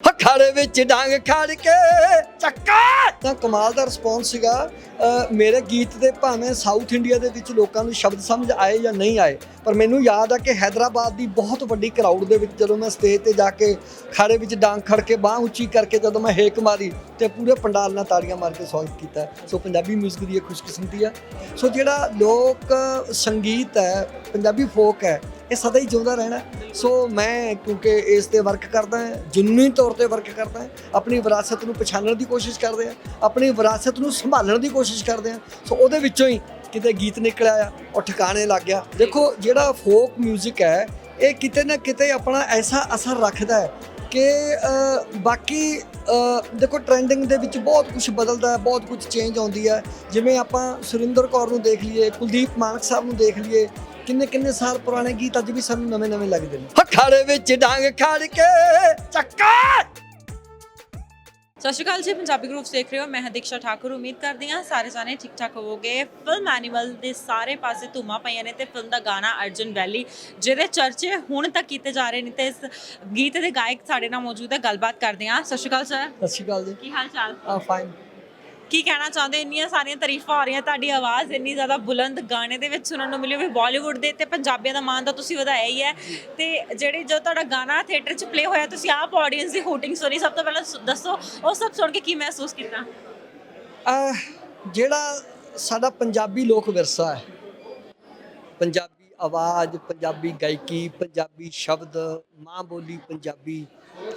ਅਖਾੜੇ ਵਿੱਚ ਡਾਂਗ ਖੜ ਕੇ। ਚੱਕਾ! ਤਾਂ ਕਮਾਲ ਦਾ ਰਿਸਪੌਂਸ ਸੀਗਾ। ਮੇਰੇ ਗੀਤ ਦੇ ਭਾਵੇਂ ਸਾਊਥ ਇੰਡੀਆ ਦੇ ਵਿੱਚ ਲੋਕਾਂ ਨੂੰ ਸ਼ਬਦ ਸਮਝ ਆਏ ਜਾਂ ਨਹੀਂ ਆਏ ਪਰ ਮੈਨੂੰ ਯਾਦ ਆ ਕਿ ਹੈਦਰਾਬਾਦ ਦੀ ਬਹੁਤ ਵੱਡੀ ਕਰਾਊਡ ਦੇ ਵਿੱਚ ਜਦੋਂ ਮੈਂ ਸਟੇਜ ਤੇ ਜਾ ਕੇ ਖਾੜੇ ਵਿੱਚ ਡਾਂਗ ਖੜ ਕੇ ਬਾਹ ਉੱਚੀ ਕਰਕੇ ਜਦੋਂ ਮੈਂ ਹੇਕ ਮਾਰੀ ਤੇ ਪੂਰੇ ਪੰਡਾਲ ਨਾਲ ਤਾੜੀਆਂ ਮਾਰ ਕੇ ਸਵਾਗਤ ਕੀਤਾ। ਸੋ ਪੰਜਾਬੀ 뮤직 ਦੀ ਇਹ ਖੁਸ਼ਕਿਸਮਤੀ ਆ। ਸੋ ਜਿਹੜਾ ਲੋਕ ਸੰਗੀਤ ਹੈ ਪੰਜਾਬੀ ਫੋਕ ਹੈ ਇਹ ਸਦਾ ਹੀ ਜਿਉਂਦਾ ਰਹਿਣਾ ਸੋ ਮੈਂ ਕਿਉਂਕਿ ਇਸ ਤੇ ਵਰਕ ਕਰਦਾ ਹਾਂ, ਜਨੂਨੀ ਤੌਰ ਤੇ ਵਰਕ ਕਰਦਾ ਹਾਂ, ਆਪਣੀ ਵਿਰਾਸਤ ਨੂੰ ਪਛਾਣਨ ਦੀ ਕੋਸ਼ਿਸ਼ ਕਰਦੇ ਹਾਂ, ਆਪਣੀ ਵਿਰਾਸਤ ਨੂੰ ਸੰਭਾਲਣ ਦੀ ਕੋਸ਼ਿਸ਼ ਕਰਦੇ ਹਾਂ। ਸੋ ਉਹਦੇ ਵਿੱਚੋਂ ਹੀ ਕਿਤੇ ਗੀਤ ਨਿਕਲਿਆ ਆ ਉਹ ਠਿਕਾਣੇ ਲੱਗ ਗਿਆ। ਦੇਖੋ, ਜਿਹੜਾ ਫੋਕ 뮤직 ਹੈ, ਇਹ ਕਿਤੇ ਨਾ ਕਿਤੇ ਆਪਣਾ ਐਸਾ ਅਸਰ ਰੱਖਦਾ ਹੈ ਕਿ ਬਾਕੀ ਦੇਖੋ ਟ੍ਰੈਂਡਿੰਗ ਦੇ ਵਿੱਚ ਬਹੁਤ ਕੁਝ ਬਦਲਦਾ ਹੈ, ਬਹੁਤ ਕੁਝ ਚੇਂਜ ਆਉਂਦੀ ਹੈ। ਜਿਵੇਂ ਆਪਾਂ ਸੁਰਿੰਦਰ ਕੌਰ ਨੂੰ ਦੇਖ ਲਈਏ, ਕੁਲਦੀਪ ਮਾਨਕ ਸਾਹਿਬ ਨੂੰ ਦੇਖ ਲਈਏ ਕਿੰਨੇ ਕਿੰਨੇ ਸਾਲ ਪੁਰਾਣੇ ਗੀਤ ਅੱਜ ਵੀ ਸਾਨੂੰ ਨਵੇਂ ਨਵੇਂ ਲੱਗਦੇ ਨੇ? ਹਖਾੜੇ ਵਿੱਚ ਡਾਂਗ ਖੜ ਕੇ ਚੱਕਾ! ਸਤਿ ਸ਼੍ਰੀ ਅਕਾਲ ਜੀ ਪੰਜਾਬੀ ਗਰੁੱਪ ਦੇਖ ਰਹੇ ਹੋ। ਮੈਂ ਹਾਂ ਦੀਕਸ਼ਾ ਠਾਕੁਰ। ਉਮੀਦ ਕਰਦੀ ਹਾਂ ਸਾਰੇ ਜਾਣੇ ਠੀਕ ਠਾਕ ਹੋਵੋਗੇ। ਫਿਲਮ ਐਨੀਮਲ ਦੇ ਸਾਰੇ ਪਾਸੇ ਧੂਮਾਂ ਪਈਆਂ ਨੇ ਤੇ ਫਿਲਮ ਦਾ ਗਾਣਾ ਅਰਜਨ ਵੈਲੀ ਜਿਹਦੇ ਚਰਚੇ ਹੁਣ ਤੱਕ ਕੀਤੇ ਜਾ ਰਹੇ ਨੇ ਤੇ ਇਸ ਗੀਤ ਦੇ ਗਾਇਕ ਸਾਡੇ ਨਾਲ ਮੌਜੂਦ ਹੈ। ਗੱਲਬਾਤ ਕਰਦੇ ਹਾਂ। ਸਤਿ ਸ਼੍ਰੀ ਅਕਾਲ ਸਰ ਸਤਿ ਸ਼੍ਰੀ ਅਕਾਲ ਜੀ। ਕੀ ਹਾਲ ਚਾਲ? ਆ ਫਾਈਨ ਕੀ ਕਹਿਣਾ ਚਾਹੁੰਦੇ? ਇੰਨੀਆਂ ਸਾਰੀਆਂ ਤਾਰੀਫਾਂ ਆ ਰਹੀਆਂ, ਤੁਹਾਡੀ ਆਵਾਜ਼ ਇੰਨੀ ਜ਼ਿਆਦਾ ਬੁਲੰਦ ਗਾਣੇ ਦੇ ਵਿੱਚ ਸੁਣਨ ਨੂੰ ਮਿਲੀ ਵੀ ਬਾਲੀਵੁੱਡ ਦੇ ਤੇ ਪੰਜਾਬੀਆਂ ਦਾ ਮਾਣ ਤਾਂ ਤੁਸੀਂ ਵਧਾਇਆ ਹੀ ਹੈ। ਤੇ ਜਿਹੜੇ ਜੋ ਤੁਹਾਡਾ ਗਾਣਾ ਥੀਏਟਰ 'ਚ ਪਲੇ ਹੋਇਆ, ਤੁਸੀਂ ਆਪ ਆਡੀਅנס ਦੀ ਹੂਟਿੰਗ ਸੁਣੀ। ਸਭ ਤੋਂ ਪਹਿਲਾਂ ਦੱਸੋ, ਉਹ ਸਭ ਸੁਣ ਕੇ ਕੀ ਮਹਿਸੂਸ ਕੀਤਾ? ਜਿਹੜਾ ਸਾਡਾ ਪੰਜਾਬੀ ਲੋਕ ਵਿਰਸਾ ਹੈ, ਪੰਜਾਬੀ ਆਵਾਜ਼, ਪੰਜਾਬੀ ਗਾਇਕੀ, ਪੰਜਾਬੀ ਸ਼ਬਦ, ਮਾਂ ਬੋਲੀ, ਪੰਜਾਬੀ,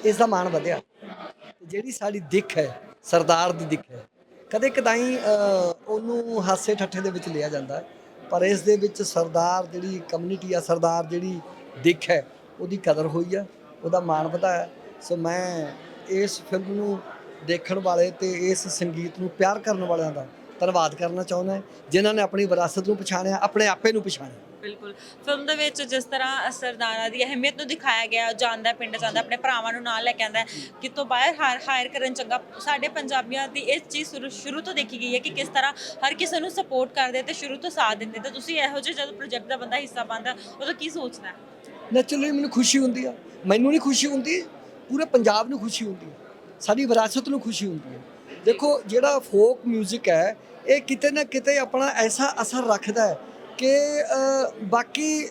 ਇਸ ਦਾ ਮਾਣ ਵਧਿਆ। ਜਿਹੜੀ ਸਾਡੀ ਦਿੱਖ ਹੈ, ਸਰਦਾਰ ਦੀ ਦਿੱਖ ਹੈ ਕਦੇ ਕਦਾਈ ਉਹਨੂੰ ਹਾਸੇ ਠੱਠੇ ਦੇ ਵਿੱਚ ਲਿਆ ਜਾਂਦਾ ਪਰ ਇਸ ਦੇ ਵਿੱਚ ਸਰਦਾਰ ਜਿਹੜੀ ਕਮਿਊਨਿਟੀ ਆ, ਸਰਦਾਰ ਜਿਹੜੀ ਦਿੱਖ ਹੈ, ਉਹਦੀ ਕਦਰ ਹੋਈ ਆ, ਉਹਦਾ ਮਾਣ ਵਧਾਇਆ। ਸੋ ਮੈਂ ਇਸ ਫਿਲਮ ਨੂੰ ਦੇਖਣ ਵਾਲੇ ਤੇ ਇਸ ਸੰਗੀਤ ਨੂੰ ਪਿਆਰ ਕਰਨ ਵਾਲਿਆਂ ਦਾ ਧੰਨਵਾਦ ਕਰਨਾ ਚਾਹੁੰਦਾ ਹਾਂ ਜਿਨ੍ਹਾਂ ਨੇ ਆਪਣੀ ਵਿਰਾਸਤ ਨੂੰ ਪਛਾਣਿਆ ਆਪਣੇ ਆਪੇ ਨੂੰ ਪਛਾਣਿਆ। ਬਿਲਕੁਲ। ਫਿਲਮ ਦੇ ਵਿੱਚ ਜਿਸ ਤਰ੍ਹਾਂ ਸਰਦਾਰਾਂ ਦੀ ਅਹਿਮੀਅਤ ਨੂੰ ਦਿਖਾਇਆ ਗਿਆ ਜਾਂਦਾ ਪਿੰਡ ਜਾਂਦਾ ਆਪਣੇ ਭਰਾਵਾਂ ਨੂੰ ਨਾਲ ਲੈ ਕੇ ਆਉਂਦਾ ਕਿਤੋਂ ਬਾਹਰ ਹਾਇਰ ਹਾਇਰ ਕਰਨ ਚੰਗਾ ਸਾਡੇ ਪੰਜਾਬੀਆਂ ਦੀ ਇਹ ਚੀਜ਼ ਸ਼ੁਰੂ ਤੋਂ ਦੇਖੀ ਗਈ ਹੈ ਕਿ ਕਿਸ ਤਰ੍ਹਾਂ ਹਰ ਕਿਸੇ ਨੂੰ ਸਪੋਰਟ ਕਰਦੇ ਤੇ ਸ਼ੁਰੂ ਤੋਂ ਸਾਥ ਦਿੰਦੇ ਤੇ ਤੁਸੀਂ ਇਹੋ ਜਿਹੇ ਜਦੋਂ ਪ੍ਰੋਜੈਕਟ ਦਾ ਬੰਦਾ ਹਿੱਸਾ ਬਣਦਾ ਉਦੋਂ ਕੀ ਸੋਚਦਾ? ਨੈਚੁਰਲੀ ਮੈਨੂੰ ਖੁਸ਼ੀ ਹੁੰਦੀ ਆ। ਮੈਨੂੰ ਨਹੀਂ ਖੁਸ਼ੀ ਹੁੰਦੀ ਪੂਰੇ ਪੰਜਾਬ ਨੂੰ ਖੁਸ਼ੀ ਹੁੰਦੀ ਹੈ ਸਾਡੀ ਵਿਰਾਸਤ ਨੂੰ ਖੁਸ਼ੀ ਹੁੰਦੀ ਹੈ ਦੇਖੋ ਜਿਹੜਾ ਫੋਕ 뮤직 ਹੈ ਇਹ ਕਿਤੇ ਨਾ ਕਿਤੇ ਆਪਣਾ ਐਸਾ ਅਸਰ ਰੱਖਦਾ ਹੈ ਕਿ ਬਾਕੀ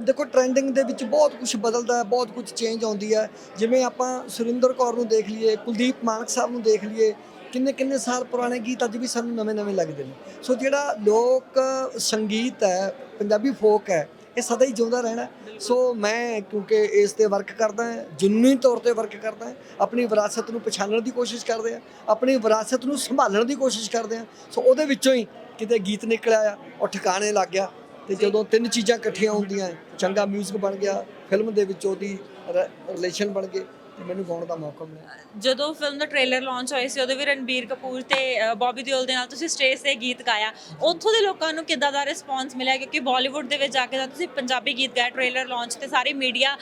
ਦੇਖੋ ਟ੍ਰੈਂਡਿੰਗ ਦੇ ਵਿੱਚ ਬਹੁਤ ਕੁਝ ਬਦਲਦਾ ਹੈ, ਬਹੁਤ ਕੁਝ ਚੇਂਜ ਆਉਂਦੀ ਹੈ। ਜਿਵੇਂ ਆਪਾਂ ਸੁਰਿੰਦਰ ਕੌਰ ਨੂੰ ਦੇਖ ਲਈਏ, ਕੁਲਦੀਪ ਮਾਨਕ ਸਾਹਿਬ ਨੂੰ ਦੇਖ ਲਈਏ, ਕਿੰਨੇ ਕਿੰਨੇ ਸਾਲ ਪੁਰਾਣੇ ਗੀਤ ਅੱਜ ਵੀ ਸਾਨੂੰ ਨਵੇਂ ਨਵੇਂ ਲੱਗਦੇ ਨੇ। ਸੋ ਜਿਹੜਾ ਲੋਕ ਸੰਗੀਤ ਹੈ, ਪੰਜਾਬੀ ਫੋਕ ਹੈ ਇਹ ਸਦਾ ਹੀ ਜਿਉਂਦਾ ਰਹਿਣਾ ਸੋ ਮੈਂ ਕਿਉਂਕਿ ਇਸ ਤੇ ਵਰਕ ਕਰਦਾ ਹਾਂ ਜਨੂਨੀ ਤੌਰ ਤੇ ਵਰਕ ਕਰਦਾ ਹਾਂ ਆਪਣੀ ਵਿਰਾਸਤ ਨੂੰ ਪਛਾਣਨ ਦੀ ਕੋਸ਼ਿਸ਼ ਕਰਦੇ ਹਾਂ ਆਪਣੀ ਵਿਰਾਸਤ ਨੂੰ ਸੰਭਾਲਣ ਦੀ ਕੋਸ਼ਿਸ਼ ਕਰਦੇ ਹਾਂ। ਸੋ ਉਹਦੇ ਵਿੱਚੋਂ ਹੀ ਕਿਤੇ ਗੀਤ ਨਿਕਲਿਆ ਆ ਉਹ ਠਿਕਾਣੇ ਲੱਗ ਗਿਆ। ਤੇ ਜਦੋਂ ਤਿੰਨ ਚੀਜ਼ਾਂ ਇਕੱਠੀਆਂ ਹੁੰਦੀਆਂ ਚੰਗਾ 뮤직 ਬਣ ਗਿਆ ਫਿਲਮ ਦੇ ਵਿੱਚ ਉਹਦੀ ਰਿਲੇਸ਼ਨ ਬਣ ਗਏ। ਤੇ ਮੈਨੂੰ ਗਾਉਣ ਦਾ ਮੌਕਾ ਮਿਲਿਆ। ਜਦੋਂ ਫਿਲਮ ਦਾ ਟ੍ਰੇਲਰ ਲਾਂਚ ਹੋਇਆ ਸੀ ਉਹਦੇ ਵੀ ਰਣਬੀਰ ਕਪੂਰ ਤੇ ਬੌਬੀ ਦਿਓਲ ਦੇ ਨਾਲ ਤੁਸੀਂ ਸਟੇਜ ਤੇ ਗੀਤ ਗਾਇਆ। ਉੱਥੋਂ ਦੇ ਲੋਕਾਂ ਨੂੰ ਕਿੱਦਾਂ ਦਾ ਰਿਸਪੌਂਸ ਮਿਲਿਆ? ਕਿਉਂਕਿ ਬਾਲੀਵੁੱਡ ਦੇ ਵਿੱਚ ਜਾ ਕੇ ਤਾਂ ਤੁਸੀਂ ਪੰਜਾਬੀ ਗੀਤ ਗਾਇਆ ਟ੍ਰੇਲਰ ਲਾਂਚ ਤੇ ਸਾਰੀ ਮੀਡੀਆ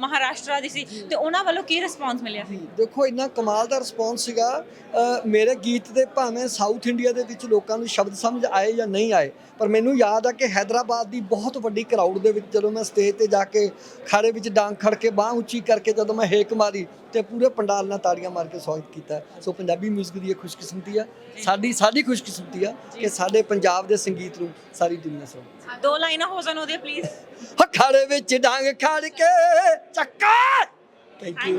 ਮਹਾਰਾਸ਼ਟਰ ਦੀ ਸੀ। ਤੇ ਉਹਨਾਂ ਵੱਲੋਂ ਕੀ ਰਿਸਪੌਂਸ ਮਿਲਿਆ ਸੀ? ਦੇਖੋ ਇੰਨਾ ਕਮਾਲ ਦਾ ਰਿਸਪੌਂਸ ਸੀਗਾ ਮੇਰੇ ਗੀਤ ਦੇ ਭਾਵੇਂ ਸਾਊਥ ਇੰਡੀਆ ਦੇ ਵਿੱਚ ਲੋਕਾਂ ਨੂੰ ਸ਼ਬਦ ਸਮਝ ਆਏ ਜਾਂ ਨਹੀਂ ਆਏ ਪਰ ਮੈਨੂੰ ਯਾਦ ਆ ਕਿ ਹੈਦਰਾਬਾਦ ਦੀ ਬਹੁਤ ਵੱਡੀ ਕਰਾਊਡ ਦੇ ਵਿੱਚ ਜਦੋਂ ਮੈਂ ਸਟੇਜ ਤੇ ਜਾ ਕੇ ਖਾੜੇ ਵਿੱਚ ਡਾਂਗ ਖੜ ਕੇ ਬਾਹ ਉੱਚੀ ਕਰਕੇ ਜਦੋਂ ਮੈਂ ਹੇਕ ਮਾਰੀ ਤੇ ਪੂਰੇ ਪੰਡਾਲ ਨਾਲ ਤਾੜੀਆਂ ਮਾਰ ਕੇ ਸਵਾਗਤ ਕੀਤਾ। ਸੋ ਪੰਜਾਬੀ 뮤직 ਦੀ ਇਹ ਖੁਸ਼ਕਿਸਮਤੀ ਆ। ਸਾਡੀ ਸਾਡੀ ਖੁਸ਼ਕਿਸਮਤੀ ਆ ਕਿ ਸਾਡੇ ਪੰਜਾਬ ਦੇ ਸੰਗੀਤ ਨੂੰ ਸਾਰੀ ਦੁਨੀਆ ਸੁਣੇ। ਦੋ ਲਾਈਨਾਂ ਹੋ ਜਾਣ ਉਹਦੇ ਪਲੀਜ਼ ਹਖਾੜੇ ਵਿੱਚ ਡਾਂਗ ਖੜ ਕੇ ਚੱਕਾ! Thank you